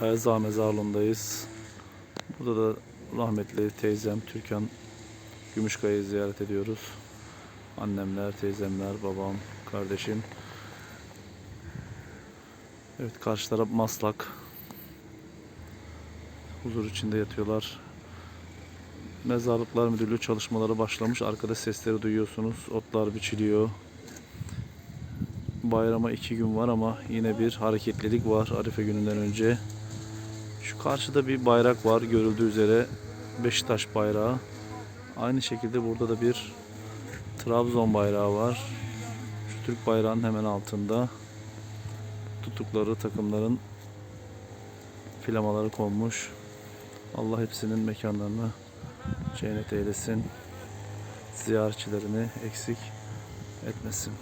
Ayaz Ağa mezarlığındayız. Burada da rahmetli teyzem Türkan Gümüşkaya'yı ziyaret ediyoruz. Annemler, teyzemler, babam, kardeşim. Evet karşı taraf Maslak. Huzur içinde yatıyorlar. Mezarlıklar Müdürlüğü çalışmaları başlamış. Arkada sesleri duyuyorsunuz. Otlar biçiliyor. Bayrama iki gün var ama yine bir hareketlilik var Arife gününden önce. Şu karşıda bir bayrak var görüldüğü üzere Beşiktaş bayrağı. Aynı şekilde burada da bir Trabzon bayrağı var. Şu Türk bayrağının hemen altında tuttukları takımların flamaları konmuş. Allah hepsinin mekanlarını cennet eylesin. Ziyaretçilerini eksik etmesin.